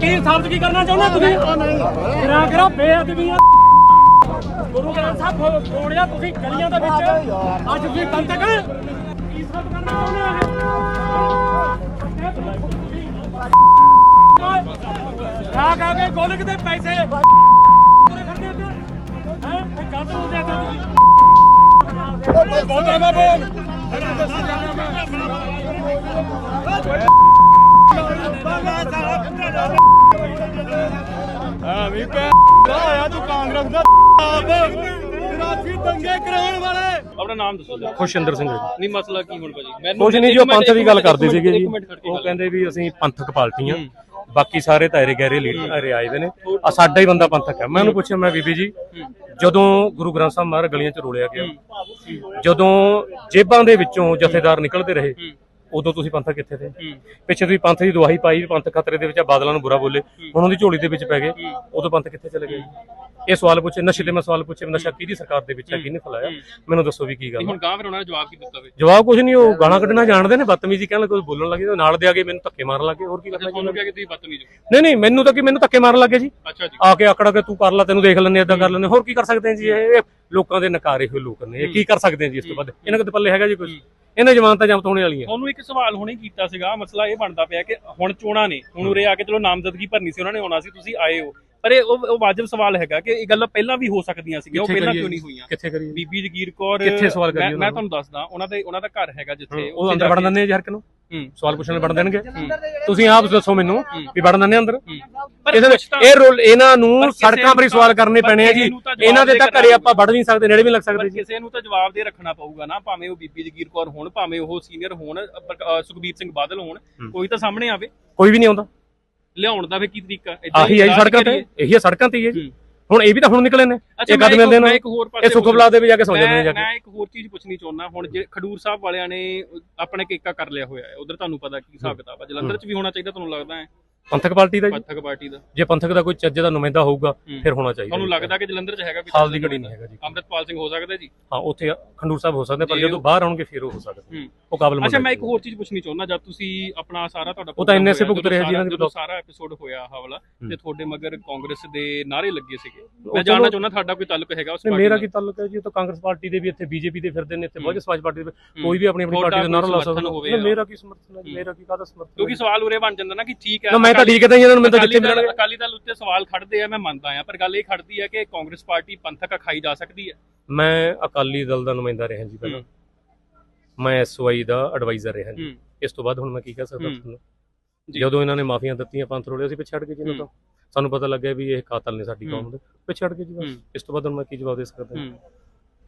ਕੀ ਸਾਬਤ ਕੀ ਕਰਨਾ ਚਾਹੁੰਦੇ ਤੁਸੀਂ? ਕਿਰਾ ਕਿਰਾ ਬੇਅਦਬੀਆਂ। ਗੁਰੂ ਗ੍ਰੰਥ ਸਾਹਿਬ ਫੋੜਿਆ ਤੁਸੀਂ ਗਲੀਆਂ ਦੇ ਵਿੱਚ। ਅੱਜ ਤੁਸੀਂ ਪੰਥਕ ਕੀ ਸਾਬਤ ਕਰਨਾ ਚਾਹੁੰਦੇ ਆ ਖਾ ਖਾ ਕੇ ਗੋਲਕ ਦੇ ਪੈਸੇ। ਖਰਚੇ ਤੇ ਹੈ? ਇਹ ਗਲਤ ਬੋਲਦੇ ਆ ਤੁਸੀਂ। ਬੋਲਦਾ ਨਾ ਬੋਲ। ਹਾਂ ਵੀ ਪੈ ਆਇਆ ਤੂੰ ਕਾਂਗਰਸ ਦਾ ਰਾਤੀ ਦੰਗੇ ਕਰਾਉਣ ਵਾਲੇ। ਆਪਣਾ ਨਾਮ ਦੱਸੋ ਜੀ। ਖੁਸ਼ਿੰਦਰ ਸਿੰਘ ਜੀ। ਨਹੀਂ ਮਸਲਾ ਕੀ ਹੁਣ ਭਾਜੀ? ਮੈਨੂੰ ਕੁਛ ਨਹੀਂ ਜੀ ਉਹ ਪੰਥ ਦੀ ਗੱਲ ਕਰਦੇ ਸੀਗੇ ਜੀ। ਇੱਕ ਮਿੰਟ ਖੜ ਕੇ ਉਹ ਗੱਲ ਕਹਿੰਦੇ ਵੀ ਅਸੀਂ ਪੰਥਕ ਪਾਰਟੀਆਂ। ਬਾਕੀ ਸਾਰੇ ਤਾਇਰੇ ਗਹਿਰੇ ਲੀਡਰ ਆਏ ਦੇ ਨੇ। ਆ ਸਾਡਾ ਹੀ ਬੰਦਾ ਪੰਥਕ ਹੈ। ਮੈਂ ਉਹਨੂੰ ਪੁੱਛਿਆ ਮੈਂ ਬੀਬੀ ਜੀ ਜਦੋਂ ਗੁਰੂ ਗ੍ਰੰਥ ਸਾਹਿਬ ਮਹਾਰਾਜ ਗਲੀਆਂ 'ਚ ਰੋਲਿਆ ਗਿਆ ਜਦੋਂ ਜੇਬਾਂ ਦੇ ਵਿੱਚੋਂ ਜਥੇਦਾਰ ਨਿਕਲਦੇ ਰਹੇ ਉਦੋਂ ਤੁਸੀਂ ਪੰਥਕ ਕਿੱਥੇ ਤੇ ਪਿੱਛੇ ਤੁਸੀਂ ਪੰਥ ਦੀ ਦੁਆਹੀ ਪਾਈ ਵੀ ਪੰਥ ਖਤਰੇ ਦੇ ਵਿੱਚ ਆ, ਬਾਦਲਾਂ ਨੂੰ ਬੁਰਾ ਬੋਲੇ। ਹੁਣ ਉਹਦੀ ਝੋਲੀ ਦੇ ਵਿੱਚ ਪੈ ਗਏ। ਉਦੋਂ ਪੰਥ ਕਿੱਥੇ ਚਲੇ ਗਏ? ਇਹ ਸਵਾਲ ਪੁੱਛੇ ਨਸ਼ੇ ਦੇ ਮੈਂ ਸਵਾਲ ਪੁੱਛੇ ਨਸ਼ਾ ਕਿਹਦੀ ਸਰਕਾਰ ਦੇ ਵਿੱਚ ਹੈ। ਕਿਹਨੇ ਫੈਲਾਇਆ? ਮੈਨੂੰ ਦੱਸੋ ਵੀ ਕੀ ਗੱਲ ਹੁਣ ਗਾਂ ਫਿਰ ਉਹਨਾਂ ਨੇ ਜਵਾਬ ਕੀ ਦਿੱਤਾ ਵੇ? ਜਵਾਬ ਕੁਝ ਨਹੀਂ ਉਹ ਗਾਲਾਂ ਕੱਢਣਾ ਜਾਣਦੇ ਨੇ ਬਦਤਮੀਜ਼ੀ ਕਹਿਣ ਲੱਗੇ ਬੋਲਣ ਲੱਗੇ ਨਾਲ ਦੇ ਆ ਕੇ ਮੈਨੂੰ ਧੱਕੇ ਮਾਰਨ ਲੱਗੇ ਹੋਰ ਕੀ ਕਰਨਾ ਤੁਹਾਨੂੰ ਕਿਹਾ ਕਿ ਤੁਸੀਂ ਬਦਤਮੀਜ਼ ਨਹੀਂ ਨਹੀਂ ਮੈਨੂੰ ਤਾਂ ਕੀ ਮੈਨੂੰ ਧੱਕੇ ਮਾਰਨ ਲੱਗੇ ਜੀ। ਅੱਛਾ ਜੀ ਆ ਕੇ ਆਕੜਾ ਕੇ ਤੂੰ ਕਰ ਲੈ ਤੈਨੂੰ ਦੇਖ ਲੈਂਦੇ ਏਦਾਂ ਕਰ ਲੈਂਦੇ ਹੋਰ ਕੀ ਕਰ ਸਕਦੇ ਜੀ ਇਹ? ਲੋਕਾਂ ਦੇ ਨਕਾਰੇ ਹੋਏ ਲੋਕ ਨੇ ਇਹ ਕੀ ਕਰ ਸਕਦੇ ਹਾਂ ਜੀ ਇਸ ਤੋਂ ਵੱਧ? ਇਹਨਾਂ ਕੋਲ ਤਾਂ ਪੱਲੇ ਹੈਗਾ ਜੀ ਕੁਝ ਇਹਨਾਂ ਜਮਾਨਤਾਂ ਜ਼ਬਤ ਹੋਣੇ ਵਾਲੀਆਂ। ਤੁਹਾਨੂੰ ਇੱਕ ਸਵਾਲ ਹੁਣੇ ਕੀਤਾ ਸੀਗਾ ਮਸਲਾ ਇਹ ਬਣਦਾ ਪਿਆ ਕਿ ਹੁਣ ਚੋਣਾਂ ਨੇ ਹੁਣ ਉਰੇ ਆ ਕੇ ਚਲੋ ਨਾਮਜ਼ਦਗੀ ਭਰਨੀ ਸੀ ਉਹਨਾਂ ਨੇ ਆਉਣਾ ਸੀ ਤੁਸੀਂ ਆਏ ਹੋ। ਪਰ ਇਹ ਉਹ ਵਾਜਬ ਸਵਾਲ ਹੈਗਾ ਕਿ ਇਹ ਗੱਲਾਂ ਪਹਿਲਾਂ ਵੀ ਹੋ ਸਕਦੀਆਂ ਸੀਗੀਆਂ ਉਹ ਪਹਿਲਾਂ ਕਿਉਂ ਨਹੀਂ ਹੋਈਆਂ? ਕਿੱਥੇ ਕਰੀਏ? ਬੀਬੀ ਜਗੀਰ ਕੌਰ ਕਿੱਥੇ ਸਵਾਲ ਕਰੀਏ ਮੈਂ-? ਤੁਹਾਨੂੰ ਦੱਸਦਾ ਉਹਨਾਂ ਦੇ ਉਹਨਾਂ ਦਾ ਘਰ ਹੈਗਾ ਜਿੱਥੇ ਉਹ ਅੰਦਰ ਵੜਨ ਦਿੰਦੇ ਆ ਜੀ ਹਰ ਇੱਕ ਨੂੰ। ਹੂੰ ਸਵਾਲ ਪੁੱਛਣ ਵੜਨ ਦੇਣਗੇ। ਤੁਸੀਂ ਆਪ ਦੱਸੋ ਮੈਨੂੰ ਵੀ ਵੜਨ ਦਿੰਦੇ ਅੰਦਰ? ਇਹਦੇ ਤਾਂ- ਇਹ ਰੋਲ ਇਹਨਾਂ ਨੂੰ ਸੜਕਾਂ ਨੂੰ ਸਵਾਲ ਤਾਂ- ਕਰਨੇ ਪੈਣੇ ਆ ਜੀ। ਤਾਂ ਇਹਨਾਂ ਦੇ ਤਾਂ ਘਰੇ ਆਪਾਂ ਵੜ ਨਹੀਂ ਸਕਦੇ ਨੇੜੇ ਵੀ ਲੱਗ ਸਕਦੇ ਜੀ। ਕਿਸੇ ਨੂੰ ਤਾਂ ਜਵਾਬ ਦੇ ਰੱਖਣਾ ਪਊਗਾ ਨਾ ਭਾਵੇਂ ਉਹ ਬੀਬੀ ਜਗੀਰ ਕੌਰ ਹੋਣ ਭਾਵੇਂ ਉਹ ਸੀਨੀਅਰ ਹੋਣ ਸੁਖਬੀਰ ਸਿੰਘ ਬਾਦਲ ਹੋਣ ਕੋਈ ਤਾਂ ਸਾਹਮਣੇ ਆਵੇ। ਕੋਈ ਵੀ ਨਹੀਂ ਆਉਂਦਾ। ਲਿਆਉਣ ਦਾ ਵੀ ਕੀ ਤਰੀਕਾ? ਆਹੀ ਆਈ ਸੜਕਾਂ ਤੇ। ਇਹੀ ਆ ਸੜਕਾਂ ਤੇ ਹੀ ਹੈ ਜੀ। ਹੁਣ ਇਹ ਵੀ ਤਾਂ ਹੁਣ ਨਿਕਲੇ ਨੇ। ਇਹ ਕਦ ਮਿਲਦੇ ਨੇ ਇਹ ਸੁਖਬਲਾ ਦੇ ਵੀ ਜਾ ਕੇ ਸੌਂ ਜਾਂਦੇ ਨੇ ਜਾ ਮੈਂ ਕੇ। ਮੈਂ ਇੱਕ ਹੋਰ ਚੀਜ਼ ਪੁੱਛਣੀ ਚਾਹੁੰਦਾ ਹੁਣ ਜੇ ਖਡੂਰ ਸਾਹਿਬ ਵਾਲਿਆਂ ਨੇ ਆਪਣੇ ਕੇਕਾ ਕਰ ਲਿਆ ਹੋਇਆ ਹੈ ਉਧਰ ਤੁਹਾਨੂੰ ਪਤਾ ਕੀ ਹਿਸਾਬ ਕਿਤਾਬ ਹੈ ਜਲੰਧਰ 'ਚ ਵੀ ਹੋਣਾ ਚਾਹੀਦਾ ਤੁਹਾਨੂੰ ਲੱਗਦਾ ਹੈ? ਪੰਥਕ ਪਾਰਟੀ ਦਾ ਜੀ ਪੰਥਕ ਪਾਰਟੀ ਦਾ ਜੇ ਪੰਥਕ ਦਾ ਕੋਈ ਚੱਜ ਦਾ ਨੁਮਾਇੰਦਾ ਹੋਊਗਾ। ਫਿਰ ਹੋਣਾ ਚਾਹੀਦਾ ਤੁਹਾਨੂੰ। ਲੱਗਦਾ ਕਿ ਜਲੰਧਰ 'ਚ ਹੈਗਾ ਕੋਈ ਹਾਲ ਦੀ ਘੜੀ ਨਹੀਂ ਹੈਗਾ ਜੀ ਅੰਮ੍ਰਿਤਪਾਲ ਸਿੰਘ ਹੋ ਸਕਦਾ ਜੀ ਹਾਂ ਉੱਥੇ ਖੰਡੂਰ ਸਾਹਿਬ ਹੋ ਸਕਦੇ ਪਰ ਜੇ ਜਦੋਂ ਬਾਹਰ ਆਉਣਗੇ ਫਿਰ ਉਹ ਹੋ ਸਕਦਾ ਉਹ ਕਾਬਲ ਅੱਛਾ ਮੈਂ। ਇੱਕ ਹੋਰ ਚੀਜ਼ ਪੁੱਛਣੀ ਚਾਹੁੰਦਾ ਜਦ ਤੁਸੀਂ ਆਪਣਾ ਸਾਰਾ ਤੁਹਾਡਾ ਉਹ ਤਾਂ ਇੰਨੇ ਸੇ ਭੁਗਤ ਰਹੇ ਜੀ ਜਦੋਂ ਇਹਨਾਂ ਦੀ ਸਾਰਾ ਐਪੀਸੋਡ ਹੋਇਆ ਆਹ ਵਾਲਾ ਹੂੰ। ਤੇ ਤੁਹਾਡੇ ਮਗਰ ਕਾਂਗਰਸ ਦੇ ਨਾਰੇ ਲੱਗੇ ਸੀਗੇ ਮੈਂ ਜਾਣਨਾ ਚਾਹੁੰਦਾ ਤੁਹਾਡਾ ਕੋਈ ਤਾਲੁਕ ਹੈਗਾ ਉਸ ਪਾਰਟੀ ਮੇਰਾ? ਕੀ ਤਾਲੁਕ ਹੈ ਜੀ ਤਾਂ ਕਾਂਗਰਸ ਪਾਰਟੀ ਦੇ ਵੀ ਇੱਥੇ ਬੀਜੇਪੀ ਦੇ ਫਿਰਦੇ ਨੇ ਇੱਥੇ। ਬਹੁਜਨ ਸਮਾਜ ਪਾਰਟੀ ਦੇ। ਕੋਈ ਵੀ ਆਪਣੀ ਆਪਣੀ ਪਾਰਟੀ ਦਾ ਨਾਰਾ ਲਾ ਸਕਦਾ। ਮੇਰਾ ਕੀ ਸਮਰਥਨ ਹੈ। ਮੇਰਾ ਕੀ ਕਾਹਦਾ ਸਮਰਥਨ ਕਿਉਂਕਿ? ਸਵਾਲ ਉਰੇ ਬਣ ਜਾਂਦਾ ਨਾ ਕਿ ਠੀਕ ਹੈ ਤਾਂ ਠੀਕ ਕਹਿੰਦਾ ਇਹਨਾਂ ਨੂੰ ਮੈਂ ਤਾਂ ਜਿੱਥੇ ਮਿਲਣਗੇ। ਅਕਾਲੀ ਦਲ ਉੱਤੇ ਸਵਾਲ ਖੜਦੇ ਆ ਮੈਂ ਮੰਨਦਾ ਆ ਪਰ ਗੱਲ ਇਹ ਖੜਦੀ ਹੈ ਕਿ ਕਾਂਗਰਸ ਪਾਰਟੀ ਪੰਥਕ ਅਖਾਈ ਜਾ ਸਕਦੀ ਹੈ। ਮੈਂ ਅਕਾਲੀ ਦਲ ਦਾ ਨੁਮਾਇੰਦਾ ਰਿਹਾ ਜੀ ਪਹਿਲਾਂ। ਮੈਂ ਐਸਵਾਈ ਦਾ ਐਡਵਾਈਜ਼ਰ ਰਿਹਾ ਜੀ। ਇਸ ਤੋਂ ਬਾਅਦ ਹੁਣ ਮੈਂ ਕੀ ਕਹਿ ਸਕਦਾ। ਤੁਹਾਨੂੰ। ਜਦੋਂ ਇਹਨਾਂ ਨੇ ਮਾਫੀਆਂ ਦਿੱਤੀਆਂ ਪੰਥ ਰੋਲੇ ਅਸੀਂ ਪਿੱਛੇ ਹਟ ਗਏ ਜੀ ਇਹਨਾਂ। ਤੋਂ। ਸਾਨੂੰ ਪਤਾ ਲੱਗਿਆ ਵੀ ਇਹ ਕਾਤਲ ਨੇ ਸਾਡੀ। ਕੌਮ ਦੇ। ਪਿੱਛੇ ਹਟ ਗਏ ਜੀ। ਇਸ ਤੋਂ ਬਾਅਦ ਹੁਣ ਮੈਂ ਕੀ ਜਵਾਬ ਦੇ ਸਕਦਾ ਹੂੰ।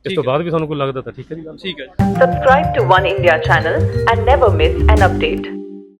ਇਸ ਤੋਂ ਬਾਅਦ ਵੀ ਤੁਹਾਨੂੰ ਕੋਈ ਲੱਗਦਾ ਤਾਂ ਠੀਕ ਹੈ ਜੀ ਗੱਲ। ਠੀਕ ਹੈ ਜੀ। Subscribe to One India channel and never miss an update.